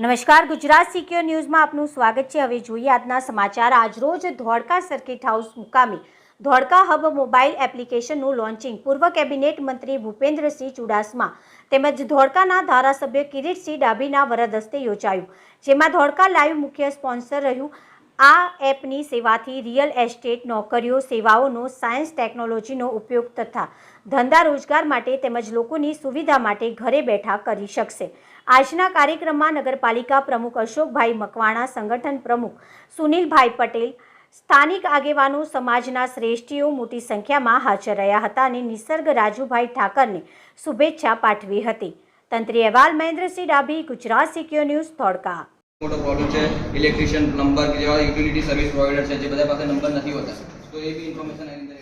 નમસ્કાર, ગુજરાત સિક્યોર ન્યૂઝમાં આપનું સ્વાગત છે. હવે જોઈએ આજના સમાચાર. આજરોજ ધોળકા સર્કિટ હાઉસ મુકામે ધોળકા હબ મોબાઈલ એપ્લિકેશનનું લોન્ચિંગ. પૂર્વ કેબિનેટ મંત્રી ભૂપેન્દ્રસિંહ ચુડાસમા તેમજ ધોળકાના ધારાસભ્ય કિરીટસિંહ ડાભીના વરદ હસ્તે યોજાયું, જેમાં ધોળકા લાઈવ મુખ્ય સ્પોન્સર રહ્યું. આ એપની સેવાથી રિયલ એસ્ટેટ, નોકરીઓ, સેવાઓનો, સાયન્સ ટેકનોલોજીનો ઉપયોગ તથા ધંધા રોજગાર માટે તેમજ લોકોની સુવિધા માટે ઘરે બેઠા કરી શકશે. આજના કાર્યક્રમમાં નગરપાલિકા પ્રમુખ અશોકભાઈ મકવાણા, સંગઠન પ્રમુખ સુનિલભાઈ પટેલ, સ્થાનિક આગેવાનો, સમાજના શ્રેષ્ઠીઓ મોટી સંખ્યામાં હાજર રહ્યા હતા અને નિસર્ગ રાજુભાઈ ઠાકરને શુભેચ્છા પાઠવી હતી. તંત્રી અહેવાલ, મહેન્દ્રસિંહ ડાભી, ગુજરાત સિક્યોર ન્યૂઝ, ધોળકા. મોટો પ્રોબ્લેમ છે. ઇલેક્ટ્રિશિયન પ્લમ્બર કે જેવા યુટિલિટી સર્વિસ પ્રોવાઈડર છે, જે બધા પાસે નંબર નથી હોતા. તો એ બી ઇન્ફોર્મેશન એની અંદર